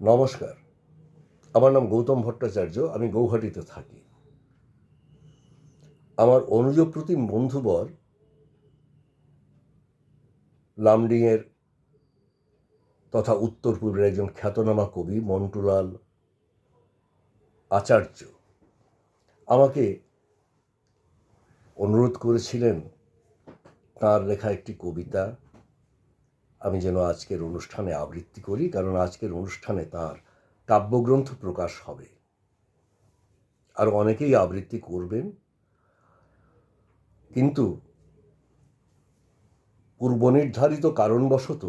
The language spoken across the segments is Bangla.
নমস্কার। আমার নাম গৌতম ভট্টাচার্য, আমি গৌহাটিতে থাকি। আমার অনুজপ্রতিম বন্ধুবর লামডিংয়ের তথা উত্তর পূর্বের একজন খ্যাতনামা কবি মন্টুলাল আচার্য আমাকে অনুরোধ করেছিলেন তার লেখা একটি কবিতা আমি যেন আজকের অনুষ্ঠানে আবৃত্তি করি, কারণ আজকের অনুষ্ঠানে তার কাব্যগ্রন্থ প্রকাশ হবে। আর অনেকেই আবৃত্তি করবেন, কিন্তু পূর্বনির্ধারিত কারণবশত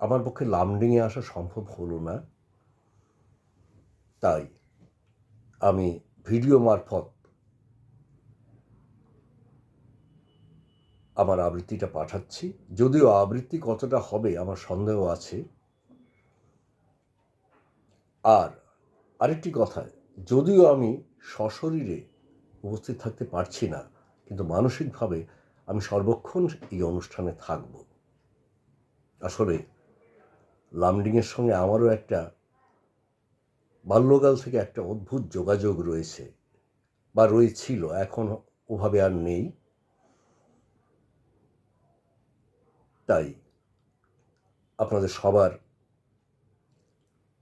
আমার পক্ষে লামডিংয়ে আসা সম্ভব হলো না। তাই আমি ভিডিও মারফত আমার আবৃত্তিটা পাঠাচ্ছি। যদিও আবৃত্তি কতটা হবে আমার সন্দেহ আছে। আর আরেকটি কথা, যদিও আমি সশরীরে উপস্থিত থাকতে পারছি না, কিন্তু মানসিকভাবে আমি সর্বক্ষণ এই অনুষ্ঠানে থাকব। আসলে লামডিংয়ের সঙ্গে আমারও একটা বাল্যকাল থেকে একটা অদ্ভুত যোগাযোগ রয়েছে, বা রয়েছিল, এখন ওভাবে আর নেই। তাই আপনাদের সবার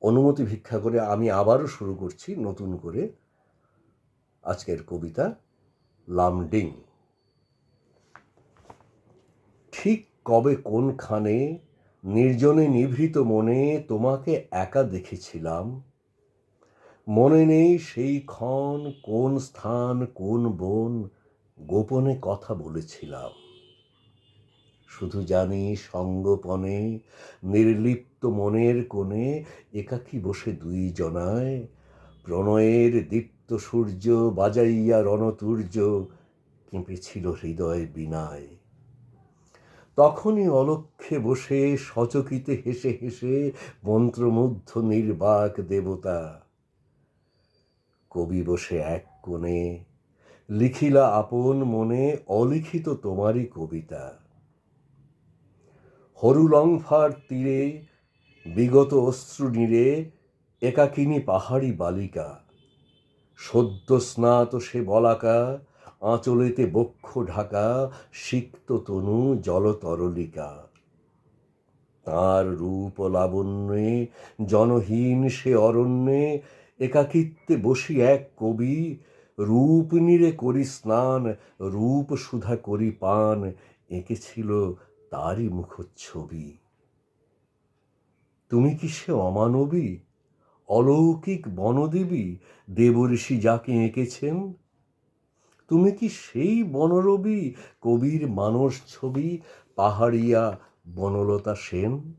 অনুমতি ভিক্ষা করে আমি আবারও শুরু করছি নতুন করে আজকের কবিতা লামডিং। ঠিক কবে কোনখানে নির্জনে নিভৃত মনে তোমাকে একা দেখেছিলাম? মনে নেই সেই ক্ষণ, কোন স্থান, কোন বন গোপনে কথা বলেছিলাম। শুধু জানি সঙ্গপনে, নির্লিপ্ত মনের কোণে একাকী বসে দুই জনায়। প্রণয়ের দীপ্ত সূর্য বাজাইয়া রণতুর্য কেঁপেছিল হৃদয় বিনায়। তখনই অলক্ষে বসে সচকিতে হেসে হেসে মন্ত্রমুগ্ধ নির্বাক দেবতা, কবি বসে এক কোণে লিখিলা আপন মনে অলিখিত তোমারই কবিতা। হরুলংফার তীরে, বিগত অশ্রু নীরে একাকিনী পাহাড়ি বালিকা। সদ্য স্নাত সে বলাকা, আঁচলেতে বক্ষ ঢাকা, সিক্ত তনু জলতরলিকা। তাঁর রূপ লাবণ্যে, জনহীন সে অরণ্যে, একাকিত্বে বসি এক কবি, রূপ নীরে করি স্নান, রূপ সুধা করি পান, এঁকেছিল তারই মুখচ্ছবি। তুমি কি সে অমানবী? অলৌকিক বনদেবী দেবঋষি যাকে এঁকেছেন? তুমি কি সেই বনরবি কবির মানস ছবি পাহাড়িয়া বনলতা সেন?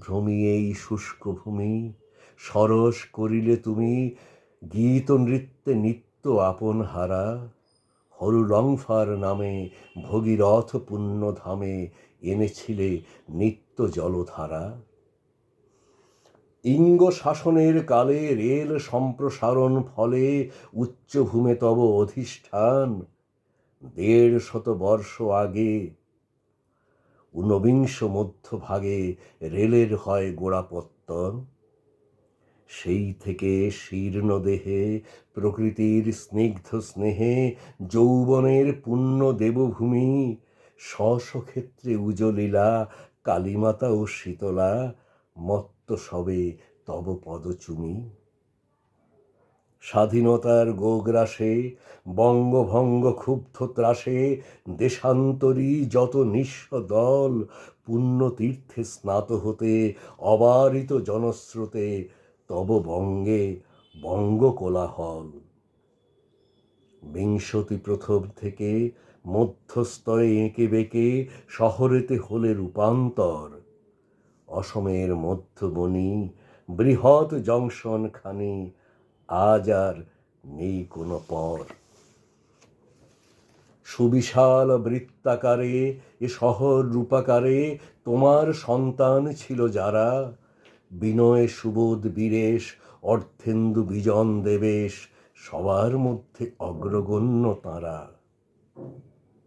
ভ্রমি এই শুষ্ক ভূমি, সরস করিলে তুমি গীত নৃত্যে নিত্য আপন হারা। হরুলংফার নামে ভগীরথ পুণ্যধামে এনেছিলে নিত্য জলধারা ইঙ্গ শাসনের কালে রেল সম্প্রসারণ ফলে উচ্চভূমে তব অধিষ্ঠান দেড় শত বর্ষ আগে। ঊনবিংশ মধ্যভাগে রেলের হয় গোড়াপত্তন। সেই থেকে শীর্ণ দেহে প্রকৃতির স্নিগ্ধ স্নেহে, যৌবনের পুণ্য দেবভূমি স্বস্বক্ষেত্রে উজলীলা কালীমাতা ও শীতলা, মত্ত সবে তব পদচুমি। স্বাধীনতার গোগ্রাসে, বঙ্গভঙ্গ ক্ষুব্ধ ত্রাসে, দেশান্তরী যত নিঃস্ব দল, পুণ্যতীর্থে স্নাত হতে, অবারিত জনস্রোতে তব বঙ্গে বঙ্গ কোলাহল বিংশতি প্রথম থেকে মধ্যস্তরে এঁকে বেঁকে শহরেতে হলে রূপান্তর। অসমের মধ্যবনি বৃহৎ জংশন খানি আজ আর নেই কোনো পর সুবিশাল বৃত্তাকারে, এ শহর রূপাকারে তোমার সন্তান ছিল যারা বিনয় সুবোধ বীরেশ, অর্থেন্দু বিজন দেবেশ, সবার মধ্যে অগ্রগণ্য তাঁরা।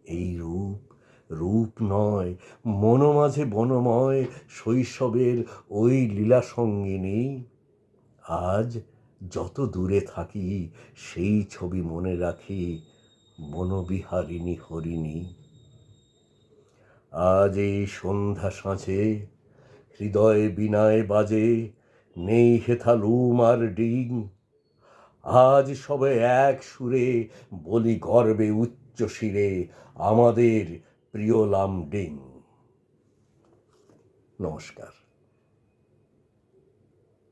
এই রূপ রূপ নয়, মন মাঝে বনময়, শৈশবের ওই লীলা সঙ্গিনী। আজ যত দূরে থাকি, সেই ছবি মনে রাখি বনবিহারিণী হরিণী। আজ এই সন্ধ্যা সাঁঝে হৃদয় বিনায় বাজে, নেই হেথালুম আর ডিং। আজ সবে এক সুরে বলি গর্বে উচ্চ শিরে আমাদের প্রিয় লামডিং। নমস্কার।